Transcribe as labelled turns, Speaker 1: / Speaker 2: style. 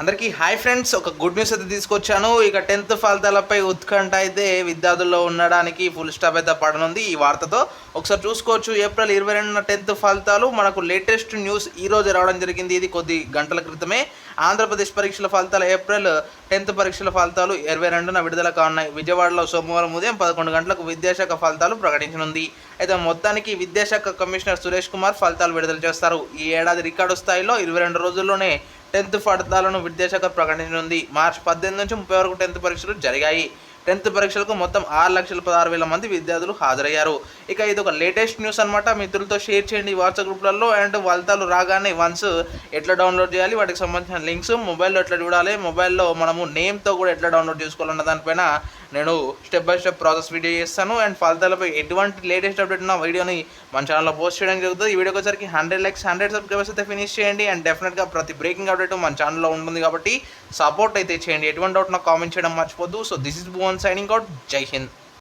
Speaker 1: అందరికీ hi friends ఒక good news అయితే తీసుకొచ్చాను. ఇక టెన్త్ ఫలితాలపై ఉత్కంఠ అయితే విద్యార్థుల్లో ఉండడానికి ఫుల్ స్టాప్ అయితే పడనుంది ఈ వార్తతో. ఒకసారి చూసుకోవచ్చు ఏప్రిల్ ఇరవై రెండున టెన్త్ ఫలితాలు మనకు లేటెస్ట్ న్యూస్ ఈ రోజు రావడం జరిగింది. ఇది కొద్ది గంటల క్రితమే. ఆంధ్రప్రదేశ్ పరీక్షల ఫలితాలు ఏప్రిల్ టెన్త్ పరీక్షల ఫలితాలు ఇరవై రెండున విడుదల కానున్నాయి. విజయవాడలో సోమవారం ఉదయం పదకొండు గంటలకు విద్యాశాఖ ఫలితాలు ప్రకటించనుంది. అయితే మొత్తానికి విద్యాశాఖ కమిషనర్ సురేష్ కుమార్ ఫలితాలు విడుదల చేస్తారు. ఈ ఏడాది రికార్డు స్థాయిలో ఇరవై రెండు రోజుల్లోనే టెన్త్ ఫలితాలను విద్యాశాఖ ప్రకటించనుంది. మార్చి పద్దెనిమిది నుంచి ముప్పై వరకు టెన్త్ పరీక్షలు జరిగాయి. టెన్త్ పరీక్షలకు మొత్తం ఆరు లక్షల పదహారు వేల మంది విద్యార్థులు హాజరయ్యారు. ఇక ఇది ఒక లేటెస్ట్ న్యూస్ అనమాట మిత్రులతో షేర్ చేయండి వాట్సాప్ గ్రూప్లలో అండ్ ఫలితాలు రాగానే వన్స్ ఎట్లా డౌన్లోడ్ చేయాలి వాటికి సంబంధించిన లింక్స్ మొబైల్లో ఎట్లా చూడాలి మొబైల్లో మనము నేమ్తో కూడా ఎట్లా డౌన్లోడ్ చేసుకోవాలన్న దానిపైన నేను step by step process video చేస్తాను. అండ్ ఫలితాలపై ఎటువంటి లేటెస్ట్ అప్డేట్ ఉన్న వీడియోని మన ఛానల్లో పోస్ట్ చేయడం జరుగుతుంది. ఈ వీడియోకి వచ్చరికి హండ్రెడ్ లైక్స్ హండ్రెడ్ సబ్స్క్రైబర్స్ అయితే ఫినిష్ చేయండి. అండ్ డెఫినెట్గా ప్రతి బ్రేకింగ్ అప్డేట్ మన ఛానల్లో ఉంటుంది కాబట్టి సపోర్ట్ అయితే చేయండి. ఎటువంటి డౌట్ నాకు కామెంట్ చేయడం మర్చిపోద్దు. So this is Bhuvan on signing out. Jai Hind.